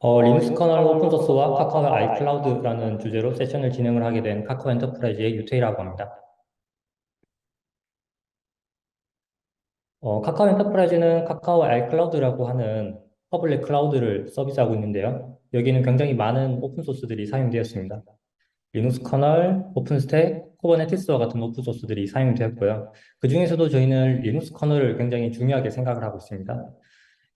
어, 리눅스 커널 오픈소스와 카카오 아이클라우드라는 주제로 세션을 진행을 하게 된 카카오 엔터프라이즈의 유태희라고 합니다. 어, 카카오 엔터프라이즈는 카카오 아이클라우드라고 하는 퍼블릭 클라우드를 서비스하고 있는데요. 여기는 굉장히 많은 오픈소스들이 사용되었습니다. 리눅스 커널, 오픈스택, 쿠버네티스와 같은 오픈소스들이 사용되었고요. 그 중에서도 저희는 리눅스 커널을 굉장히 중요하게 생각을 하고 있습니다.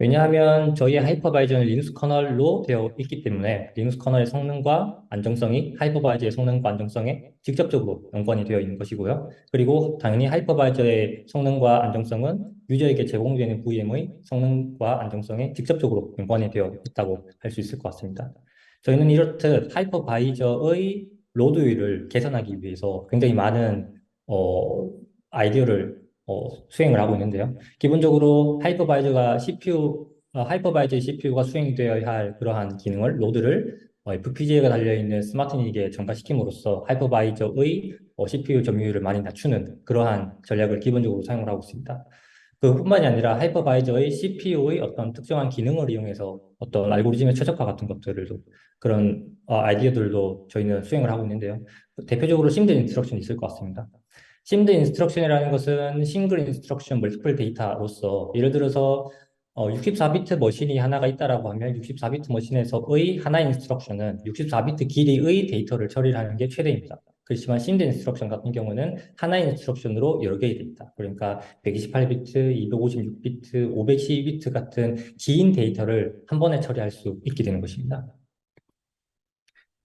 왜냐하면 저희의 하이퍼바이저는 리눅스 커널로 되어 있기 때문에 리눅스 커널의 성능과 안정성이 하이퍼바이저의 성능과 안정성에 직접적으로 연관이 되어 있는 것이고요. 그리고 당연히 하이퍼바이저의 성능과 안정성은 유저에게 제공되는 VM의 성능과 안정성에 직접적으로 연관이 되어 있다고 할 수 있을 것 같습니다. 저희는 이렇듯 하이퍼바이저의 로드율을 개선하기 위해서 굉장히 많은 어, 아이디어를 어, 수행을 하고 있는데요. 기본적으로 하이퍼바이저가 CPU, 어, 하이퍼바이저 CPU가 수행되어야 할 그러한 기능을, 로드를 어, FPGA가 달려있는 스마트닉에 전가시킴으로써 하이퍼바이저의 어, CPU 점유율을 많이 낮추는 그러한 전략을 기본적으로 사용을 하고 있습니다. 그뿐만이 아니라 하이퍼바이저의 CPU의 어떤 특정한 기능을 이용해서 어떤 알고리즘의 최적화 같은 것들도 그런 어, 아이디어들도 저희는 수행을 하고 있는데요. 대표적으로 심드 인스트럭션이 있을 것 같습니다. 심드 인스트럭션이라는 것은 싱글 인스트럭션 멀티플 데이터로서 예를 들어서 어, 64비트 머신이 하나가 있다라고 하면 64비트 머신에서의 하나 인스트럭션은 64비트 길이의 데이터를 처리하는 게 최대입니다. 그렇지만 심드 인스트럭션 같은 경우는 하나 인스트럭션으로 여러 개의 데이터, 그러니까 128비트, 256비트, 512비트 같은 긴 데이터를 한 번에 처리할 수 있게 되는 것입니다.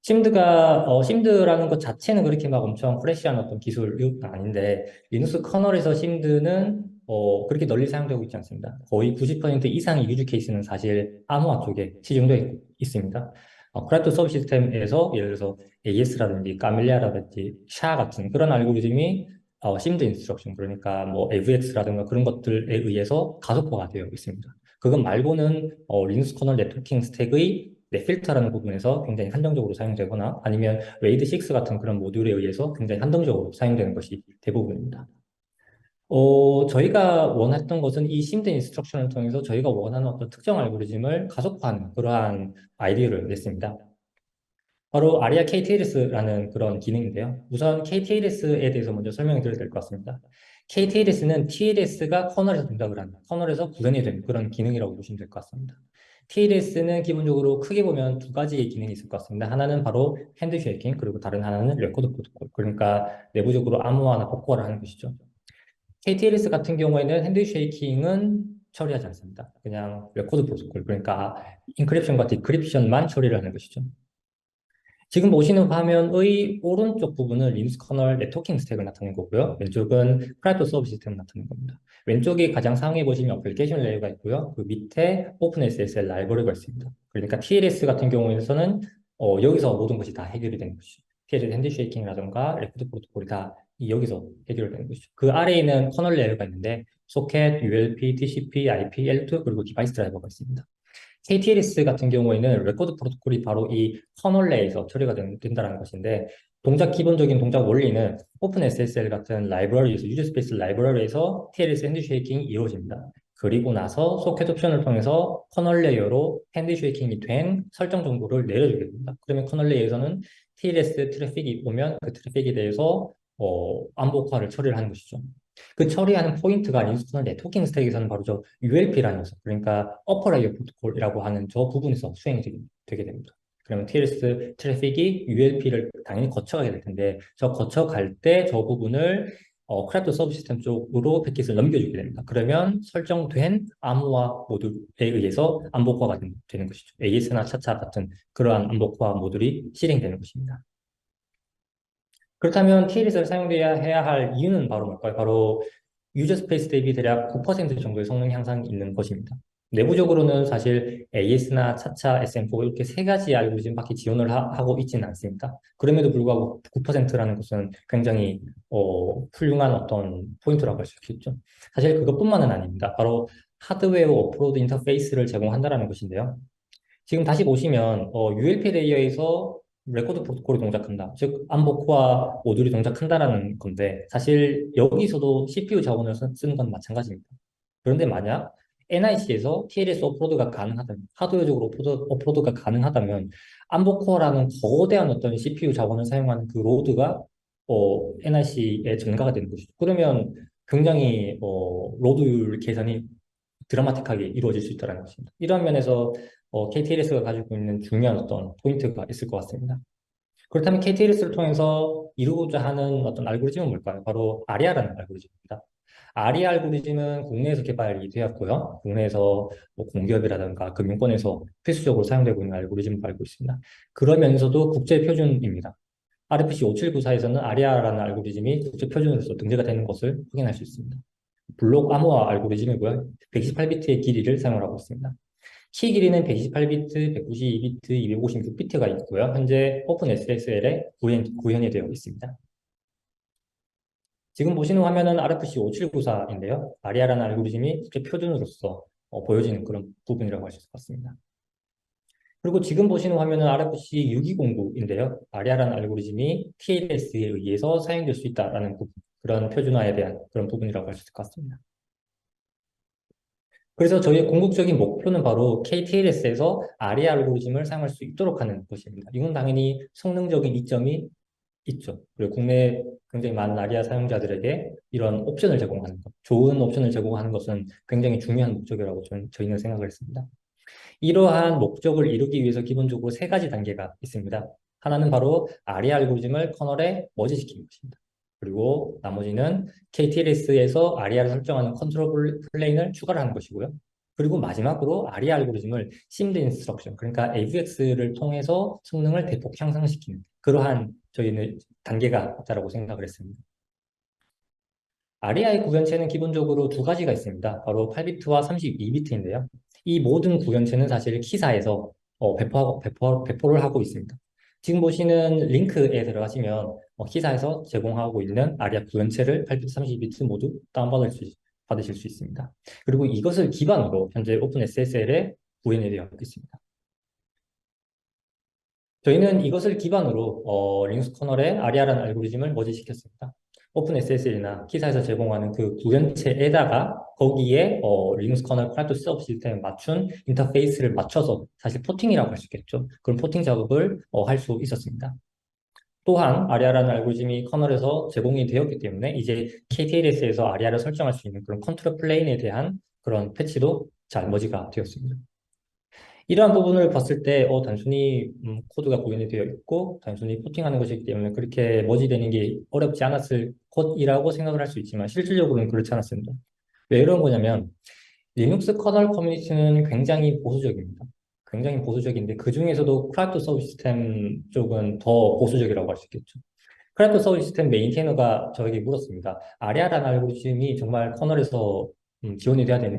심드가 어, 심드라는 것 자체는 그렇게 막 엄청 프레시한 어떤 기술은 아닌데 리눅스 커널에서 심드는 어, 그렇게 널리 사용되고 있지 않습니다. 거의 90% 이상의 유즈 케이스는 사실 암호화 쪽에 시중되어 있습니다. 어, 크라이토 서브 시스템에서 예를 들어서 AS라든지 까밀리아라든지 샤 같은 그런 알고리즘이 어, 심드 인스트럭션 그러니까 뭐 AVX라든가 그런 것들에 의해서 가속화가 되어 있습니다. 그것 말고는 어, 리눅스 커널 네트워킹 스택의 네, 필터라는 부분에서 굉장히 한정적으로 사용되거나 아니면 레이드 6 같은 그런 모듈에 의해서 굉장히 한정적으로 사용되는 것이 대부분입니다. 어, 저희가 원했던 것은 이 심드 인스트럭션을 통해서 저희가 원하는 어떤 특정 알고리즘을 가속화하는 그러한 아이디어를 냈습니다. 바로 아리아 KTLS라는 그런 기능인데요. 우선 KTLS에 대해서 먼저 설명을 드려야 될 것 같습니다. KTLS는 TLS가 커널에서 동작을 하는, 커널에서 구현이 되는 그런 기능이라고 보시면 될 것 같습니다. TLS는 기본적으로 크게 보면 두 가지의 기능이 있을 것 같습니다. 하나는 바로 핸드 쉐이킹, 그리고 다른 하나는 레코드 프로토콜. 그러니까 내부적으로 암호화나 복구를 하는 것이죠. KTLS 같은 경우에는 핸드 쉐이킹은 처리하지 않습니다. 그냥 레코드 프로토콜, 그러니까 인크립션과 디크립션만 처리를 하는 것이죠. 지금 보시는 화면의 오른쪽 부분은 리눅스 커널 네트워킹 스택을 나타낸 거고요. 왼쪽은 프라이토 서브 시스템을 나타낸 겁니다. 왼쪽이 가장 상위에 보시면 어플리케이션 레이어가 있고요. 그 밑에 오픈 SSL 라이브러리가 있습니다. 그러니까 TLS 같은 경우에서는 어, 여기서 모든 것이 다 해결이 되는 것이죠. TLS 핸드쉐이킹이라든가 레코드 프로토콜이 다 여기서 해결되는 것이죠. 그 아래에 있는 커널 레이어가 있는데 소켓, ULP, TCP, IP, L2 그리고 디바이스 드라이버가 있습니다. KTLS 같은 경우에는 레코드 프로토콜이 바로 이 커널 내에서 처리가 된, 다는 것인데 동작 기본적인 동작 원리는 오픈 SSL 같은 라이브러리에서 유저 스페이스 라이브러리에서 TLS 핸드쉐이킹이 이루어집니다. 그리고 나서 소켓 옵션을 통해서 커널 레이어로 핸드쉐이킹이 된 설정 정보를 내려주게 됩니다. 그러면 커널 레이어에서는 TLS 트래픽이 오면 그 트래픽에 대해서 어, 암복화를 처리를 하는 것이죠. 그 처리하는 포인트가 인스턴 네트워킹 스택에서는 바로 저 ULP라는 녀석, 그러니까 어퍼 레이어 프로토콜이라고 하는 저 부분에서 수행이 되게, 됩니다. 그러면 TLS 트래픽이 ULP를 당연히 거쳐가게 될 텐데 저 거쳐갈 때 저 부분을 어, 크랩토 서브 시스템 쪽으로 패킷을 넘겨주게 됩니다. 그러면 설정된 암호화 모듈에 의해서 암복화가 되는 것이죠. AS나 차차 같은 그러한 암복화 모듈이 실행되는 것입니다. 그렇다면 TLS를 사용돼야 해야 할 이유는 바로 뭘까요? 바로 유저 스페이스 대비 대략 9% 정도의 성능 향상이 있는 것입니다. 내부적으로는 사실 AS나 차차 SM4 이렇게 세 가지 알고리즘밖에 지원을 하, 고 있지는 않습니다. 그럼에도 불구하고 9%라는 것은 굉장히 어, 훌륭한 어떤 포인트라고 할 수 있겠죠. 사실 그것뿐만은 아닙니다. 바로 하드웨어 오프로드 인터페이스를 제공한다는 것인데요. 지금 다시 보시면 어, ULP 레이어에서 레코드 프로토콜이 동작한다. 즉, 암보 코어 모듈이 동작한다라는 건데, 사실 여기서도 CPU 자원을 쓰는 건 마찬가지입니다. 그런데 만약 NIC에서 TLS 오프로드가 가능하다면, 하드웨어적으로 오프로드, 오프로드가 가능하다면, 암버코어라는 거대한 어떤 CPU 자원을 사용하는 그 로드가 어, NIC에 증가가 되는 것이죠. 그러면 굉장히 어, 로드율 계산이 드라마틱하게 이루어질 수 있다는 것입니다. 이런 면에서 어, KTLS가 가지고 있는 중요한 어떤 포인트가 있을 것 같습니다. 그렇다면 KTLS를 통해서 이루고자 하는 어떤 알고리즘은 뭘까요? 바로 아리아라는 알고리즘입니다. 아리아 알고리즘은 국내에서 개발이 되었고요. 국내에서 뭐 공기업이라든가 금융권에서 필수적으로 사용되고 있는 알고리즘을 알고 있습니다. 그러면서도 국제 표준입니다. RFC 5794에서는 아리아라는 알고리즘이 국제 표준으로서 등재가 되는 것을 확인할 수 있습니다. 블록 암호화 알고리즘이고요. 128비트의 길이를 사용하고 있습니다. 키 길이는 128비트, 192비트, 256비트가 있고요. 현재 오픈SSL에 구현, 구현 이 되어 있습니다. 지금 보시는 화면은 RFC 5794인데요. 아리아라는 알고리즘이 국제 표준으로서 어, 보여지는 그런 부분이라고 할수 같습니다. 그리고 지금 보시는 화면은 RFC 6209인데요. 아리아라는 알고리즘이 TLS에 의해서 사용될 수 있다라는 부분, 그런 표준화에 대한 그런 부분이라고 할 수 있을 것 같습니다. 그래서 저희의 궁극적인 목표는 바로 KTLS에서 아리아 알고리즘을 사용할 수 있도록 하는 것입니다. 이건 당연히 성능적인 이점이 있죠. 그리고 국내 굉장히 많은 아리아 사용자들에게 이런 옵션을 제공하는 것, 좋은 옵션을 제공하는 것은 굉장히 중요한 목적이라고 저는, 저희는 생각을 했습니다. 이러한 목적을 이루기 위해서 기본적으로 세 가지 단계가 있습니다. 하나는 바로 아리아 알고리즘을 커널에 머지시키는 것입니다. 그리고 나머지는 KTLS에서 아리아를 설정하는 컨트롤 플레인을 추가를 하는 것이고요. 그리고 마지막으로 아리아 알고리즘을 심드 인스트럭션, 그러니까 AVX를 통해서 성능을 대폭 향상시키는 그러한 저희는 단계가 있다고 생각을 했습니다. 아리아의 구현체는 기본적으로 두 가지가 있습니다. 바로 8비트와 32비트인데요. 이 모든 구현체는 사실 키사에서 어, 배포하고, 배포, 배포를 하고 있습니다. 지금 보시는 링크에 들어가시면 어, 키사에서 제공하고 있는 아리아 구현체를 8비트, 32비트 모두 다운받을 수, 받으실 수 있습니다. 그리고 이것을 기반으로 현재 오픈SSL에 구현이 되어 있습니다. 저희는 이것을 기반으로 어, 리눅스 커널에 아리아라는 알고리즘을 머지시켰습니다. 오픈SSL이나 키사에서 제공하는 그 구현체에다가 거기에 어, 리눅스 커널 크라이토 수업 시스템에 맞춘 인터페이스를 맞춰서 사실 포팅이라고 할 수 있겠죠. 그런 포팅 작업을 어, 할 수 있었습니다. 또한 아리아라는 알고리즘이 커널에서 제공이 되었기 때문에 이제 KTLS에서 아리아를 설정할 수 있는 그런 컨트롤 플레인에 대한 그런 패치도 잘 머지가 되었습니다. 이러한 부분을 봤을 때 어, 단순히 음, 코드가 구현이 되어 있고 단순히 포팅하는 것이기 때문에 그렇게 머지되는 게 어렵지 않았을 것이라고 생각을 할 수 있지만 실질적으로는 그렇지 않았습니다. 왜 이런 거냐면 리눅스 커널 커뮤니티는 굉장히 보수적입니다. 굉장히 보수적인데 그 중에서도 크라이토 서브 시스템 쪽은 더 보수적이라고 할 수 있겠죠. 크라이토 서브 시스템 메인테이너가 저에게 물었습니다. 아리아라는 알고리즘이 정말 커널에서 음, 지원이 돼야 되,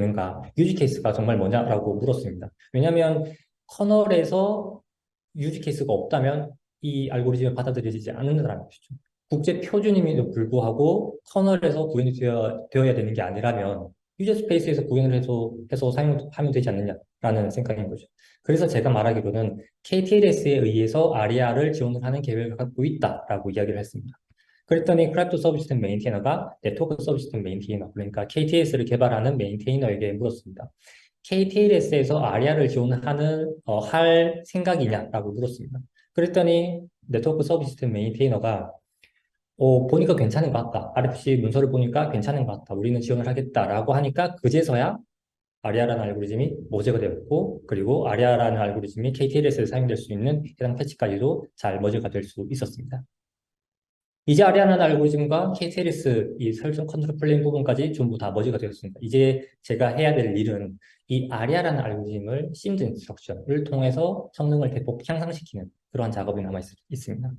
는 가 유지 케이스가 정말 뭐냐라고 물었습니다. 왜냐하면 커널에서 유지 케이스가 없다면 이 알고리즘을 받아들여지지 않는다는 것이죠. 국제 표준임에도 불구하고 커널에서 구현이 되어, 되어야 되는 게 아니라면 유저 스페이스에서 구현을 해서, 해서 사용하면 되지 않느냐라는 생각인 거죠. 그래서 제가 말하기로는 KTLS에 의해서 아리아를 지원을 하는 계획을 갖고 있다라고 이야기를 했습니다. 그랬더니 크립토 서비스템 메인테이너가 네트워크 서비스템 메인테이너, 그러니까 KTLS를 개발하는 메인테이너에게 물었습니다. KTLS에서 아리아를 지원하는, 어, 할 생각이냐라고 물었습니다. 그랬더니 네트워크 서비스템 메인테이너가 어, 보니까 괜찮은 것 같다. RFC 문서를 보니까 괜찮은 것 같다. 우리는 지원을 하겠다라고 하니까 그제서야 아리아라는 알고리즘이 모제가 되었고 그리고 아리아라는 알고리즘이 KTLS에 사용될 수 있는 해당 패치까지도 잘 머지가 될 수 있었습니다. 이제 아리아나는 알고리즘과 KTLS 이 설정 컨트롤 플레인 부분까지 전부 다 머지가 되었습니다. 이제 제가 해야 될 일은 이 아리아라는 알고리즘을 심드 인스트럭션을 통해서 성능을 대폭 향상시키는 그러한 작업이 남아 있, 습니다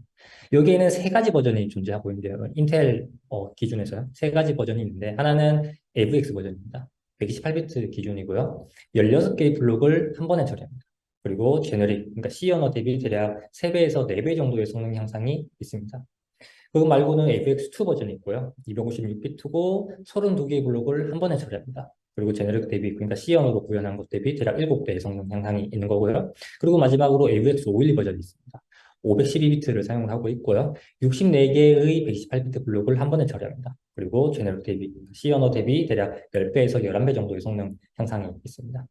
여기에는 세 가지 버전이 존재하고 있는데요. 인텔 어, 기준에서요. 세 가지 버전이 있는데 하나는 AVX 버전입니다. 128비트 기준이고요. 16개의 블록을 한 번에 처리합니다. 그리고 제너릭, 그러니까 C 언어 대비 대략 3배에서 4배 정도의 성능 향상이 있습니다. 그거 말고는 AVX2 버전이 있고요. 256비트고 32개의 블록을 한 번에 처리합니다. 그리고 제네릭 대비, 그러니까 C언어로 구현한 것 대비 대략 7배의 성능 향상이 있는 거고요. 그리고 마지막으로 AVX 512 버전이 있습니다. 512비트를 사용을 하고 있고요. 64개의 128비트 블록을 한 번에 처리합니다. 그리고 제네럴 대비, C 언어 대비 대략 10배에서 11배 정도의 성능 향상이 있습니다.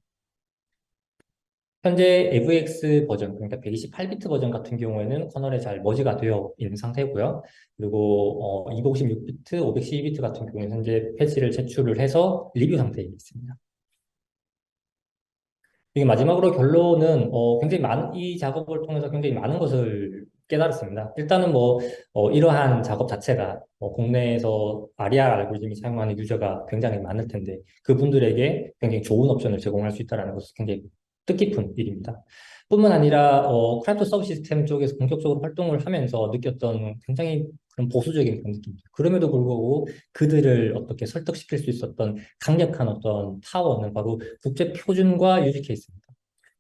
현재 AVX 버전, 그러니까 128비트 버전 같은 경우에는 커널에 잘 머지가 되어 있는 상태고요. 그리고 어, 256비트, 512비트 같은 경우는 현재 패치를 제출을 해서 리뷰 상태에 있습니다. 이게 마지막으로 결론은 어, 굉장히 많은 이 작업을 통해서 굉장히 많은 것을 깨달았습니다. 일단은 뭐 어, 이러한 작업 자체가 어, 국내에서 아리아 알고리즘이 사용하는 유저가 굉장히 많을 텐데 그분들에게 굉장히 좋은 옵션을 제공할 수 있다는 것은 굉장히 뜻깊은 일입니다. 뿐만 아니라 어, 크라이토 서브 시스템 쪽에서 본격적으로 활동을 하면서 느꼈던 굉장히 그런 보수적인 그런 느낌입니다. 그럼에도 불구하고 그들을 어떻게 설득시킬 수 있었던 강력한 어떤 파워는 바로 국제 표준과 유지 케이스입니다.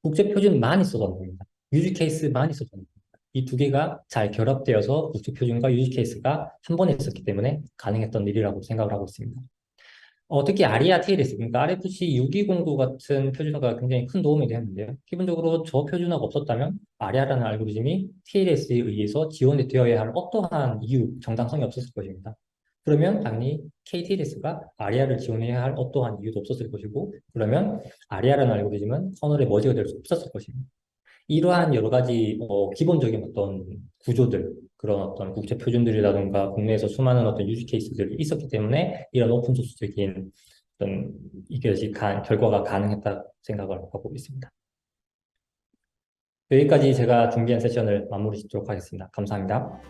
국제 표준만 있어도 안 됩니다. 유지 케이스만 있어도 안 됩니다. 이 두 개가 잘 결합되어서 국제 표준과 유지 케이스가 한 번에 있었기 때문에 가능했던 일이라고 생각을 하고 있습니다. 어, 특히 아리아 TLS, 그러니까 RFC 6209 같은 표준어가 굉장히 큰 도움이 되었는데요. 기본적으로 저 표준어가 없었다면 아리아라는 알고리즘이 TLS에 의해서 지원이 되어야 할 어떠한 이유, 정당성이 없었을 것입니다. 그러면 당연히 KTLS가 아리아를 지원해야 할 어떠한 이유도 없었을 것이고, 그러면 아리아라는 알고리즘은 커널의 머지가 될 수 없었을 것입니다. 이러한 여러 가지 어, 기본적인 어떤 구조들, 그런 어떤 국제 표준들이라든가 국내에서 수많은 어떤 유지 케이스들이 있었기 때문에 이런 오픈 소스적인 어떤 이것이 가, 결과가 가능했다 생각을 하고 있습니다. 여기까지 제가 준비한 세션을 마무리 짓도록 하겠습니다. 감사합니다.